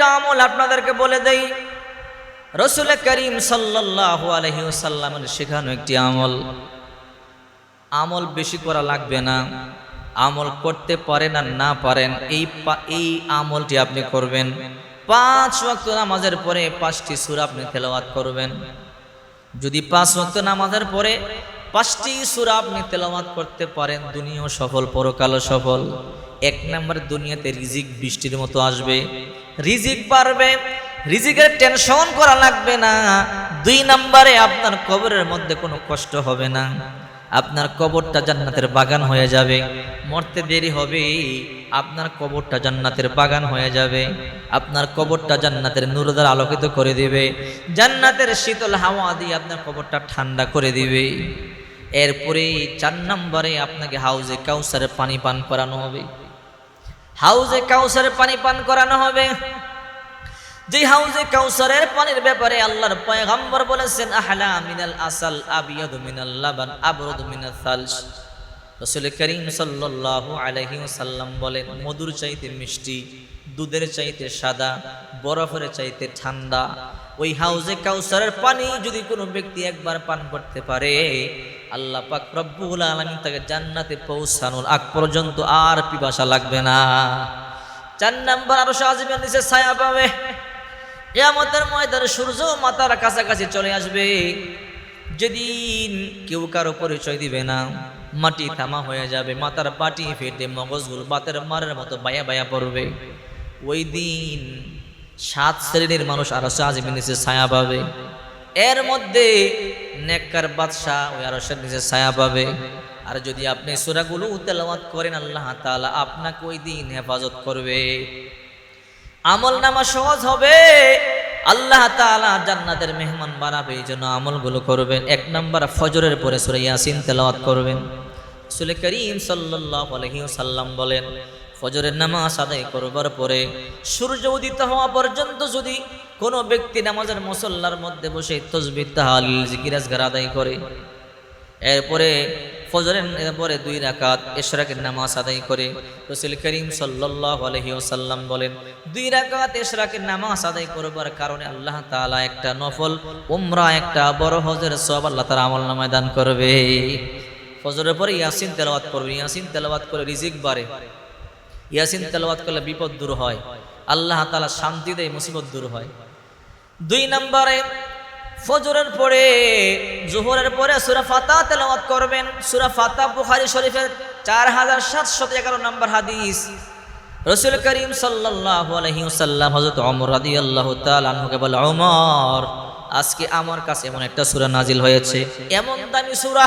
একটা আমল আপনাদেরকে বলে দেই। রসুল করিম সাল্লাহ আলহিউসাল্লামের শেখানো একটি আমল। আমল বেশি করা লাগবে না। আমল করতে পারেন আর না পারেন, এই এই আমলটি আপনি করবেন। পাঁচ ওয়াক্ত নামাজের পরে পাঁচটি সুর আপনি তেলাওয়াত করবেন। যদি পাঁচ ওয়াক্ত নামাজের পরে পাঁচটি সুরা আপনি তেলাওয়াত করতে পারেন, দুনিয়াও সফল, পরকালও সফল। এক নম্বর দুনিয়াতে রিজিক বৃষ্টির মতো আসবে। রিজিক পারবে রিজিকের টেনশন করা লাগবে না। দুই নম্বরে আপনার কবরের মধ্যে কোনো কষ্ট হবে না। আপনার কবরটা জান্নাতের বাগান হয়ে যাবে। মরতে দেরি হবে আপনার কবরটা জান্নাতের বাগান হয়ে যাবে। আপনার কবরটা জান্নাতের নুরদার আলোকিত করে দিবে। জান্নাতের শীতল হাওয়া দিয়ে আপনার কবরটা ঠান্ডা করে দিবে। এরপরে চার নম্বরে আপনাকে হাউজে কাউসারে পানি পান করানো হবে। হাউজে কাউসারে পানি পান করানো হবে। যে হাউজে কাউসারের পানির ব্যাপারে আল্লাহর পয়গম্বর বলেছেন, আহলা মিনাল আসাল আবিয়াদু মিনাল লাবান আবরাদু মিনাল সালস। রাসূল করিম সাল্লাল্লাহু আলাইহি ওয়াসাল্লাম বলেন, মধুর চাইতে মিষ্টি, দুধের চাইতে সাদা, বরফের চাইতে ঠান্ডা। ওই হাউজে কাউসারের পানি যদি কোনো ব্যক্তি একবার পান করতে পারে আল্লাহ পাক রব্বুল আলামিন তাকে জান্নাতে পৌঁছানোর আগ পর্যন্ত আর পিপাসা লাগবে না। চার নাম্বার আরও সাজিমের নিচে ছায়া পাবে। কেয়ামতের ময়দানে সূর্য মাতার কাছাকাছি চলে আসবে। যেদিন কেউ কারও পরিচয় দিবে না, মাটি থামা হয়ে যাবে, মাথার পাটি ফেটে মগজগুল বাতের মারের মতো বায়া বায়া পড়বে। ওই দিন সাত শ্রেণির মানুষ আরও আজিমের নিচে ছায়া পাবে। এর মধ্যে নেককার বাদশাহ ওই আরসের নিচে ছায়া পাবে। আর যদি আপনি সুরাগুলো তেলাওয়াত করেন, আল্লাহ তাআলা আপনাকে ওই দিন হেফাজত করবে। আমল নামা সহজ হবে। আল্লাহ তাআলা জান্নাতের মেহমান বানাবে, এই জন্য আমলগুলো করবেন। এক নম্বর, ফজরের পরে সূরা ইয়াসিন তেলাওয়াত করবেন। রাসূল করিম সাল্লাল্লাহু আলাইহি ওয়াসাল্লাম বলেন, ফজরের নামাজ আদায় করবার পরে সূর্য উদিত হওয়া পর্যন্ত যদি কোনো ব্যক্তি নামাজের মুসল্লার মধ্যে বসে তসবিহ তাহলিল জিকির, আজগার আদায় করে। এরপরে ফজরের পরে দুই রাকাত এশরাকের নামাজ আদায় করে। রসুল করিম সাল্লাল্লাহু আলাইহি ওয়াসাল্লাম বলেন, দুই রাকাত এশরাকের নামাজ আদায় করবার কারণে আল্লাহ তাআলা একটা নফল, উমরা, একটা বড় হজের সব আল্লাহ তাআলা আমল নামায় দান করবে। ফজরের পরে ইয়াসিন তেলাওয়াত করবে। ইয়াসিন তেলাওয়াত করে রিজিক বাড়ে। ইয়াসিন তেলাওয়াত করলে বিপদ দূর হয়। আল্লাহ তাআলা শান্তি দেয়, মুসিবত দূর হয়। দুই নম্বরে ফজরের পরে, জোহরের পরে সুরা ফাতা তেলাওয়াত করবেন। সুরা ফাতা বুখারী শরীফের চার হাজার সাতশত এগারো নম্বর হাদিস। রসুল করিম ওয়াসাল্লাম হযরত ওমর রাদিয়াল্লাহু তাআলা আনহুকে বলে অমর আজকে আমার কাছে এমন একটা সুরা নাজিল হয়েছে। এমন দামি সূরা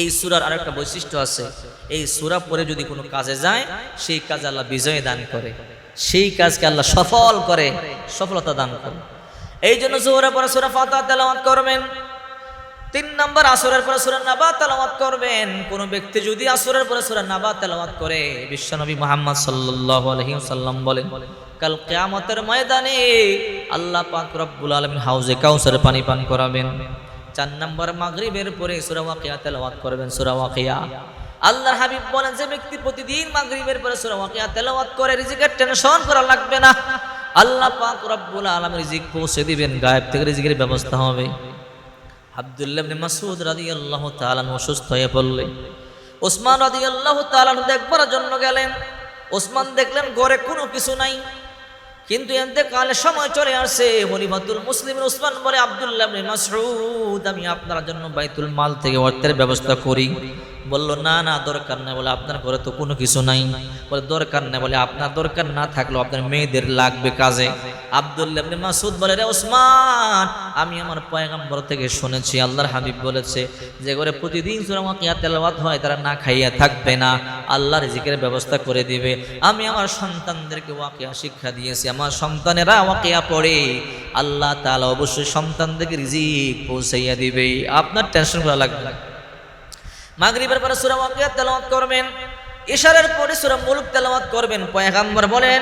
এই সুরার আরেকটা বৈশিষ্ট্য আছে। এই সুরা পরে যদি কোনো কাজে যায়, সেই কাজ আল্লাহ বিজয় দান করে। সেই কাজকে আল্লাহ সফল করে, সফলতা দান করে। এই জন্য জোহরের পরে সুরা ফাতা তেলাওয়াত করবেন। তিন নম্বর আসরের পরে সুরা নাবা তেলাওয়াত করবেন। কোন ব্যক্তি যদি আসরের পরে সুরা নাবা তেলাওয়াত করে, বিশ্বনবী মুহাম্মদ সাল্লাল্লাহু আলাইহি ওয়াসাল্লাম বলেন, কাল কিয়ামতের ময়দানে আল্লাহ পাক রব্বুল আলামিন হাউজে কাউসারে পানি পান করাবেন। চার নম্বর মাগরিবের পরে সূরা ওয়াকিয়া তেলাওয়াত করবেন, সূরা ওয়াকিয়া। আল্লাহর হাবিব বলেন, যে ব্যক্তি প্রতিদিন মাগরিবের পরে সূরা ওয়াকিয়া তেলাওয়াত করে, রিজিকের টেনশন করা লাগবে না। আল্লাহ পাক রব্বুল আলামিন রিজিক পৌঁছে দিবেন, গায়েব থেকে রিজিকের ব্যবস্থা হবে। আব্দুল্লাহ ইবনে মাসউদ রাদিয়াল্লাহু তাআলা অসুস্থ হয়ে পড়লেন ওসমান রাদিয়াল্লাহু তাআলা দেখবার জন্য গেলেন। ওসমান দেখলেন, ঘরে কোনো কিছু নাই। কিন্তু এতে কালে সময় চলে আসে। হলিফাতুল মুসলিম উসমান বলে, আব্দুল্লাহ মাসরুদ আমি আপনার জন্য বাইতুল মাল থেকে অর্থের ব্যবস্থা করি। বলল, না না, দরকার নেই। বলে, আপনার ঘরে তো কোনো কিছু নাই। বলে, দরকার নেই। বলে, আপনার দরকার না থাকলেও আপনার মেয়েদের লাগবে কাজে। আব্দুল্লাহ মাসুদ বলে, রে ওসমান, আমি আমার পয়গম্বর থেকে শুনেছি, আল্লাহর হাবিব বলেছে যে করে প্রতিদিন সূরা ওয়াকিয়া তেলাওয়াত হয়, তারা না খাইয়া থাকবে না। আল্লাহ রিজিকের ব্যবস্থা করে দিবে। আমি আমার সন্তানদেরকে ওয়াকিয়া শিক্ষা দিয়েছি, আমার সন্তানেরা ওয়াকিয়া পড়ে। আল্লাহ তাআলা অবশ্যই সন্তানদেরকে রিজিক পৌঁছাইয়া দিবে। আপনার টেনশন করা লাগবে মাগরিবের পরে সূরা ওয়াকিয়া তেলাওয়াত করবেন ইশারের পরে সুরা মুলক তেলাওয়াত করবেন। পয়গম্বর বলেন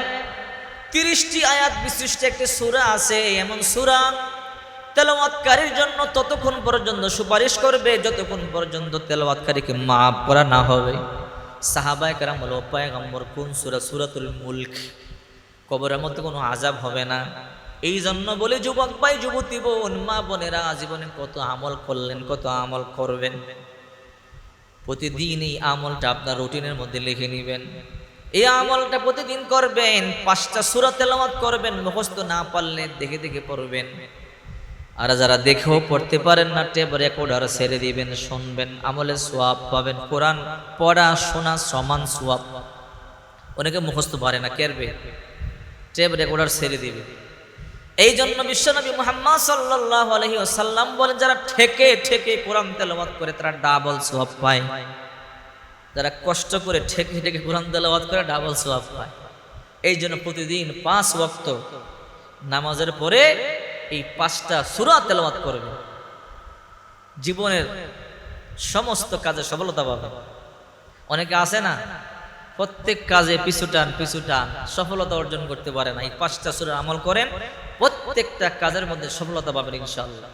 তিরিশটি আয়াত বিশিষ্ট একটি সুরা আছে, এমন সুরা তেলাওয়াতকারীর জন্য ততক্ষণ পর্যন্ত সুপারিশ করবে, যতক্ষণ পর্যন্ত তেলাওয়াতকারীকে মাফ করা না হবে। সাহাবায়ে কেরাম বলো পয়গম্বর, কোন সূরা? সূরাতুল মুলক। কবরের মধ্যে কোনো আজাব হবে না। এই জন্য বলে, যুবক ভাই, যুবতী বোন, মা বোনেরা জীবনে কত আমল করলেন, কত আমল করবেন। প্রতিদিন এই আমলটা আপনার রুটিনের মধ্যে লিখে নেবেন। এই আমলটা প্রতিদিন করবেন, পাঁচটা সুরা তেলাওয়াত করবেন, মুখস্থ না পারলে দেখে দেখে পড়বেন। আর যারা দেখেও পড়তে পারেন না টেপ রেকর্ডার ছেড়ে দিবেন, শুনবেন, আমলের সোয়াব পাবেন, কোরআন পড়া, শোনা সমান সোয়াব। অনেকে মুখস্থ পারে না কেরবে টেপ রেকর্ডার ছেড়ে দিবে। এই জন্য বিশ্বনবী মুহাম্মদ সাল্লাল্লাহু আলাইহি ওয়াসাল্লাম বলেন, যারা ঠেকে ঠেকে কোরআন তেলাওয়াত করে, তারা ডাবল সোয়াব পায়। যারা কষ্ট করে ঠেকে ঠেকে কোরআন তেলাওয়াত করে ডাবল সওয়াব পায় এই জন্য প্রতিদিন পাঁচ ওয়াক্ত নামাজের পরে এই পাঁচটা সূরা তেলাওয়াত করবে। জীবনের সমস্ত কাজে সফলতা পাবে। অনেকে আছে না, প্রত্যেক কাজে পিছু টান পিছু টান সফলতা অর্জন করতে পারে না। এই পাঁচটা সুরের আমল করেন, প্রত্যেকটা কাজের মধ্যে সফলতা পাবেন ইনশাআল্লাহ।